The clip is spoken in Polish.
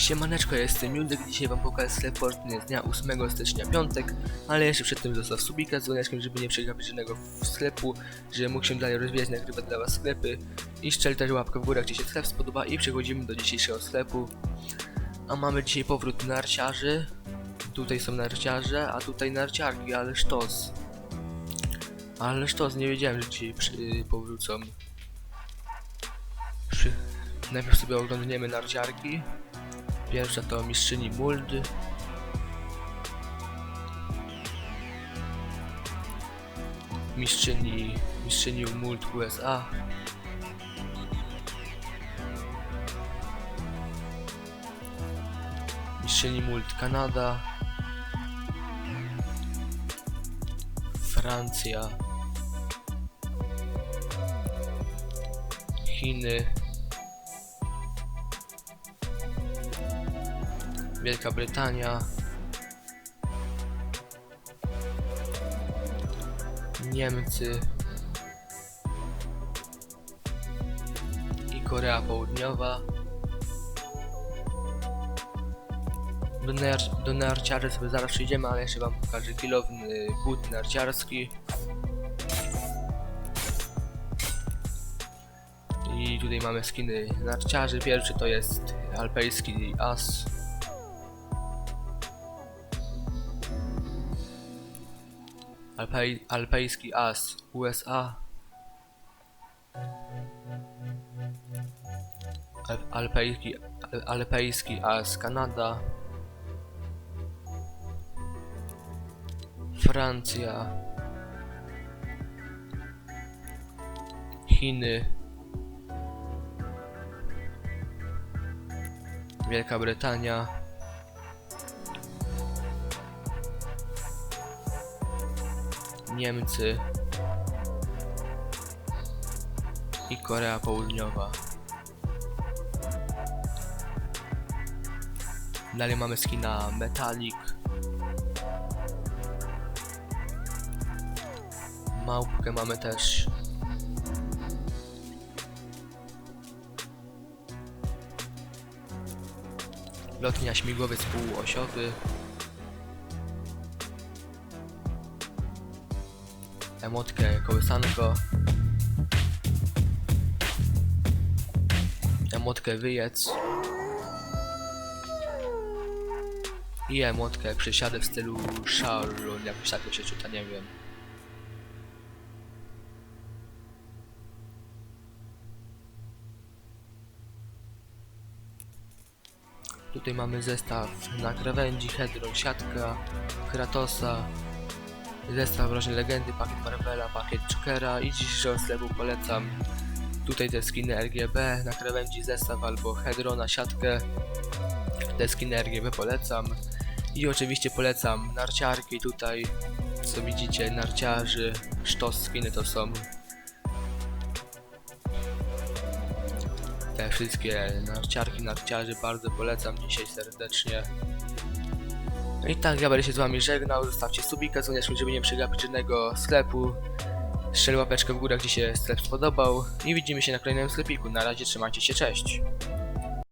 Siemaneczko, jestem Judek, dzisiaj wam pokażę sklep Fortnite z dnia 8 stycznia piątek, ale jeszcze przed tym zostaw subika z dzwoneczkiem, żeby nie przegapić żadnego sklepu, żeby mógł się dalej rozwijać, nagrywać dla was sklepy i szczel też łapkę w górę, ci się sklep spodoba i przechodzimy do dzisiejszego sklepu. A mamy dzisiaj powrót narciarzy, tutaj są narciarze, a tutaj narciarki, ale sztos. Ale sztos, nie wiedziałem, że dzisiaj przy, powrócą. Przy, najpierw sobie oglądniemy narciarki. Pierwsza to mistrzyni Muld. Mistrzyni, mistrzyni Muld USA. Mistrzyni Muld Kanada. Francja. Chiny. Wielka Brytania, Niemcy i Korea Południowa. Do, nar do narciarzy sobie zaraz przyjdziemy, ale jeszcze wam pokażę kilowny but narciarski. I tutaj mamy skiny narciarzy. Pierwszy to jest alpejski as. Alpej, alpejski as USA. Al, alpejski, al, alpejski as Kanada. Francja. Chiny. Wielka Brytania. Niemcy i Korea Południowa. Dalej mamy skina Metallic. Małpkę mamy też. Lotnia śmigłowiec półosiowy. Emotkę kołysanko, emotkę wyjedz. I emotkę przysiady w stylu Sharon, jakoś tak się czyta, nie wiem. Tutaj mamy zestaw na krawędzi, Hedron, siatka, Kratosa, zestaw Rożnej Legendy, pakiet Marvela, pakiet Jokera i dzisiejszego sklepu polecam tutaj te skiny RGB na krawędzi zestaw albo Hedrona, siatkę. Te skiny RGB polecam. I oczywiście polecam narciarki tutaj. Co widzicie narciarzy sztos skiny to są te wszystkie narciarki, narciarzy bardzo polecam dzisiaj serdecznie i tak, ja będę się z wami żegnał, zostawcie subika, dzwonieczkę, żeby nie przegapić żadnego sklepu. Strzel łapeczkę w górę, ci się sklep spodobał. I widzimy się na kolejnym sklepiku. Na razie trzymajcie się, cześć.